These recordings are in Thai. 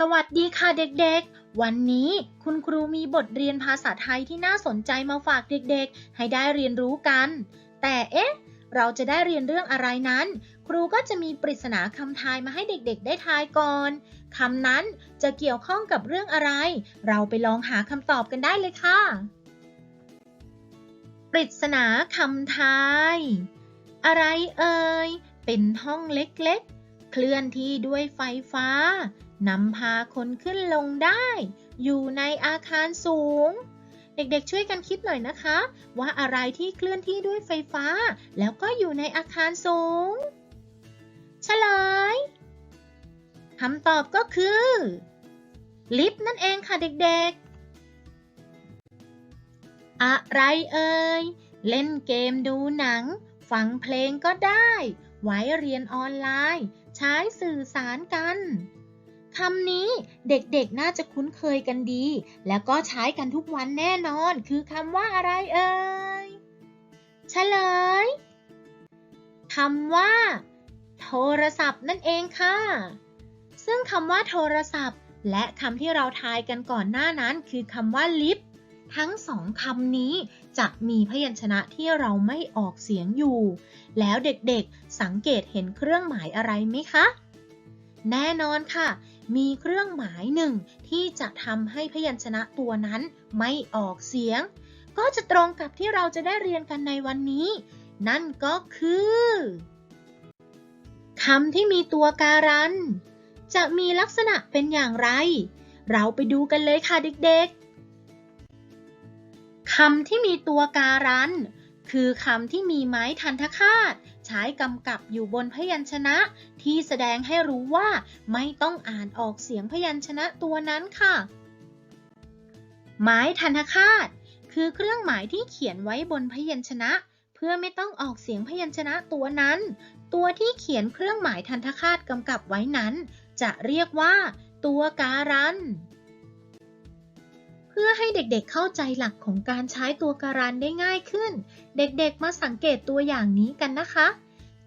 สวัสดีค่ะเด็กๆ วันนี้คุณครูมีบทเรียนภาษาไทยที่น่าสนใจมาฝากเด็กๆ ให้ได้เรียนรู้กัน แต่เอ๊ะ เราจะได้เรียนเรื่องอะไรนั้น ครูก็จะมีปริศนาคำทายมาให้เด็กๆ ได้ทายก่อนคำนั้นจะเกี่ยวข้องกับเรื่องอะไร เราไปลองหาคำตอบกันได้เลยค่ะ ปริศนาคำทาย อะไรเอ่ย เป็นห้องเล็กๆ เคลื่อนที่ด้วยไฟฟ้า นำพาคนขึ้นลงได้ อยู่ในอาคารสูง เด็กๆช่วยกันคิดหน่อยนะคะ ว่าอะไรที่เคลื่อนที่ด้วยไฟฟ้า แล้วก็อยู่ในอาคารสูง เฉลยคำตอบก็คือ ลิฟต์นั่นเองค่ะเด็กๆ อะไรเอ่ย เล่นเกมดูหนัง ฟังเพลงก็ได้ ไว้เรียนออนไลน์ ใช้สื่อสารกัน คำนี้เด็กๆน่าจะคุ้นเคยกันดี แล้วก็ใช้กันทุกวันแน่นอน คือคำว่าอะไรเอ่ยเฉลยคำว่า โทรศัพท์นั่นเองค่ะ ซึ่งคำว่าโทรศัพท์ และคำที่เราทายกันก่อนหน้านั้น คือคำว่าลิฟทั้งสองคำนี้จะมีพยัญชนะที่เราไม่ออกเสียงอยู่ แล้วเด็กๆสังเกตเห็นเครื่องหมายอะไรไหมคะ แน่นอนค่ะ มีเครื่องหมายหนึ่งที่จะทำให้พยัญชนะตัวนั้นไม่ออกเสียง ก็จะตรงกับที่เราจะได้เรียนกันในวันนี้ นั่นก็คือคำที่มีตัวการัน จะมีลักษณะเป็นอย่างไร เราไปดูกันเลยค่ะเด็กๆคำที่มีตัวการัน คือคำที่มีไม้ทันทคาต ใช้กำกับอยู่บนพยัญชนะที่แสดงให้รู้ว่าไม่ต้องอ่านออกเสียงพยัญชนะตัวนั้นค่ะ หมายทันทคาต คือเครื่องหมายที่เขียนไว้บนพยัญชนะ เพื่อไม่ต้องออกเสียงพยัญชนะตัวนั้น ตัวที่เขียนเครื่องหมายทันทคาตกำกับไว้นั้น จะเรียกว่า ตัวการัน พื่อให้เด็กๆเข้าใจหลักของการใช้ตัวการันได้ง่ายขึ้น เด็กๆมาสังเกตตัวอย่างนี้กันนะคะ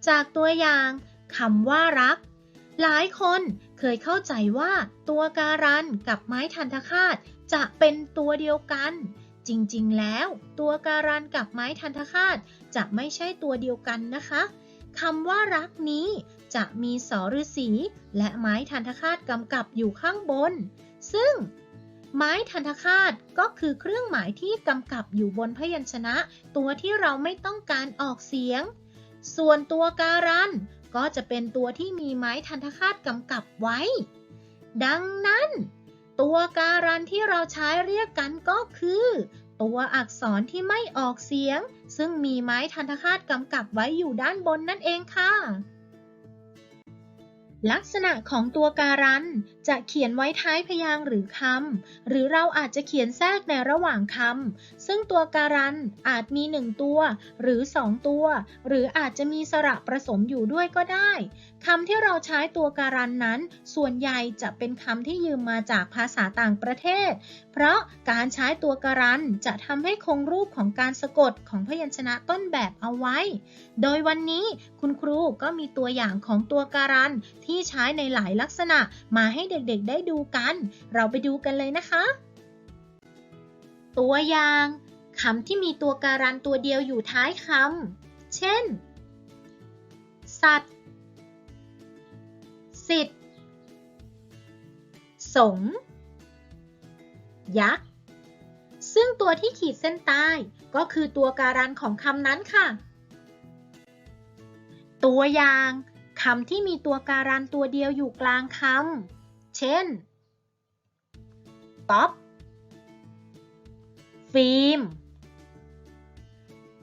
จากตัวอย่างคำว่ารัก หลายคนเคยเข้าใจว่าตัวการันกับไม้ทันทคาตจะเป็นตัวเดียวกัน จริงๆ แล้ว ตัวการันกับไม้ทันทคาตจะไม่ใช่ตัวเดียวกันนะคะคำว่ารักนี้จะมีสอฤษีและไม้ทันทคาตกำกับอยู่ข้างบน ซึ่ง ไม้ทันทคาตก็คือเครื่องหมายที่กำกับอยู่บนพยัญชนะ ตัวที่เราไม่ต้องการออกเสียง ส่วนตัวการันก็จะเป็นตัวที่มีไม้ทันทคาตกำกับไว้ ดังนั้น ตัวการันที่เราใช้เรียกกันก็คือ ตัวอักษรที่ไม่ออกเสียง ซึ่งมีไม้ทันทคาตกำกับไว้อยู่ด้านบนนั่นเองค่ะ ลักษณะของตัวการัน จะเขียนไว้ท้ายพยางค์หรือคำ หรือเราอาจจะเขียนแทรกในระหว่างคำ ซึ่งตัวการันอาจมีหนึ่งตัว หรือสองตัว หรืออาจจะมีสระประสมอยู่ด้วยก็ได้ คำที่เราใช้ตัวการันนั้น ส่วนใหญ่จะเป็นคำที่ยืมมาจากภาษาต่างประเทศ ราะการใช้ตัวการันจะทำให้คงรูปของการสะกดของพยัญชนะต้นแบบเอาไว้ โดยวันนี้คุณครูก็มีตัวอย่างของตัวการันที่ใช้ในหลายลักษณะมาให้เด็กๆได้ดูกัน เราไปดูกันเลยนะคะ ตัวอย่างคำที่มีตัวการันตัวเดียวอยู่ท้ายคำ เช่น สัตว์ สิทธิ์สง ยักษ์ ซึ่งตัวที่ขีดเส้นใต้ก็คือตัวการันของคำนั้นค่ะ ตัวอย่างคำที่มีตัวการันตัวเดียวอยู่กลางคำ เช่น ป๊อป ฟิล์ม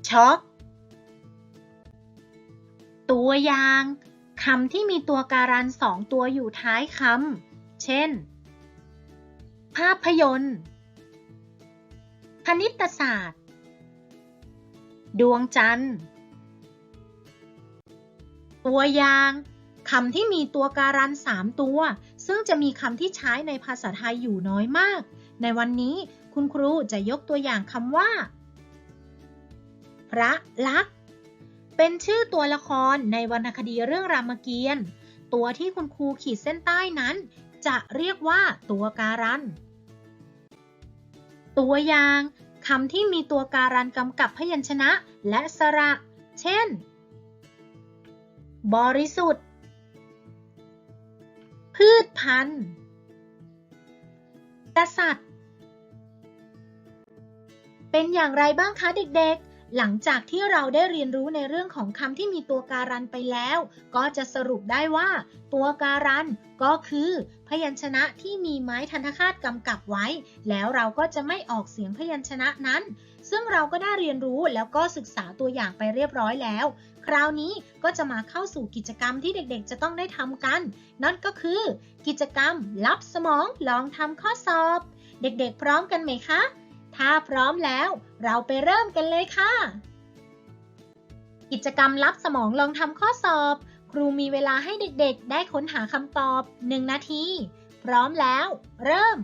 ช็อกตัวอย่างคำที่มีตัวการันสองตัวอยู่ท้ายคำ เช่น ภาพยนตร์ คณิตศาสตร์ ดวงจันทร์ ตัวอย่างคำที่มีตัวการันสามตัว ซึ่งจะมีคำที่ใช้ในภาษาไทยอยู่น้อยมาก ในวันนี้คุณครูจะยกตัวอย่างคำว่า พระลักษณ์เป็นชื่อตัวละครในวรรณคดีเรื่องรามเกียรติ์ตัวที่คุณครูขีดเส้นใต้นั้น จะเรียกว่าตัวการัน ตัวอย่างคำที่มีตัวการันกำกับพยัญชนะและสระ เช่น บริสุทธิ์ พืชพันธุ์ กษัตริย์ เป็นอย่างไรบ้างคะเด็กๆ หลังจากที่เราได้เรียนรู้ในเรื่องของคำที่มีตัวการันไปแล้ว ก็จะสรุปได้ว่า ตัวการันก็คือ พยัญชนะที่มีไม้ทันทคาตกำกับไว้ แล้วเราก็จะไม่ออกเสียงพยัญชนะนั้น ซึ่งเราก็ได้เรียนรู้แล้วก็ศึกษาตัวอย่างไปเรียบร้อยแล้ว คราวนี้ก็จะมาเข้าสู่กิจกรรมที่เด็กๆ จะต้องได้ทำกัน นั่นก็คือ กิจกรรมรับสมองลองทำข้อสอบ เด็กๆ พร้อมกันไหมคะ ถ้าพร้อมแล้ว เราไปเริ่มกันเลยค่ะ กิจกรรมรับสมองลองทำข้อสอบ รูมีเวลาให้เด็กๆ ได้ค้นหาคำตอบ 1 นาที พร้อมแล้ว เริ่ม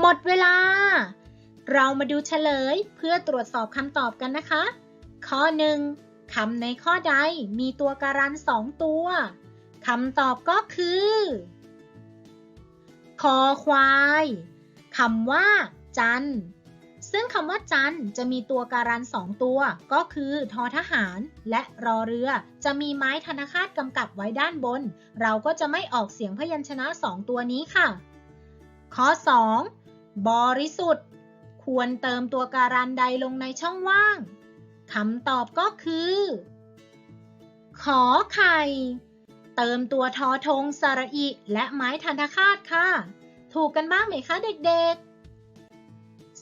หมดเวลา เรามาดูเฉลยเพื่อตรวจสอบคำตอบกันนะคะ ข้อ 1. คำในข้อใดมีตัวการันสองตัวคำตอบก็คือ คอควายคำว่า จัน ซึ่งคำว่าจันจะมีตัวการันสองตัว ก็คือทอทหาร และรอเรือ จะมีไม้ธนคาตกำกับไว้ด้านบน เราก็จะไม่ออกเสียงพยัญชนะสองตัวนี้ค่ะ ข้อ 2. บริสุทธิ์ ควรเติมตัวการันใดลงในช่องว่างคำตอบก็คือ ขอไข่ เติมตัวทอทงสระอิ และไม้ทันคาตค่ะ ถูกกันบ้างไหมคะเด็กๆ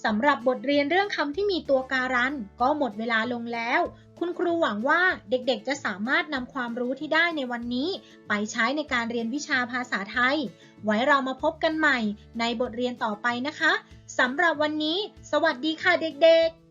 สำหรับบทเรียนเรื่องคำที่มีตัวการัน ก็หมดเวลาลงแล้ว คุณครูหวังว่าเด็กๆ จะสามารถนำความรู้ที่ได้ในวันนี้ ไปใช้ในการเรียนวิชาภาษาไทย ไว้เรามาพบกันใหม่ในบทเรียนต่อไปนะคะสำหรับวันนี้ สวัสดีค่ะเด็กๆ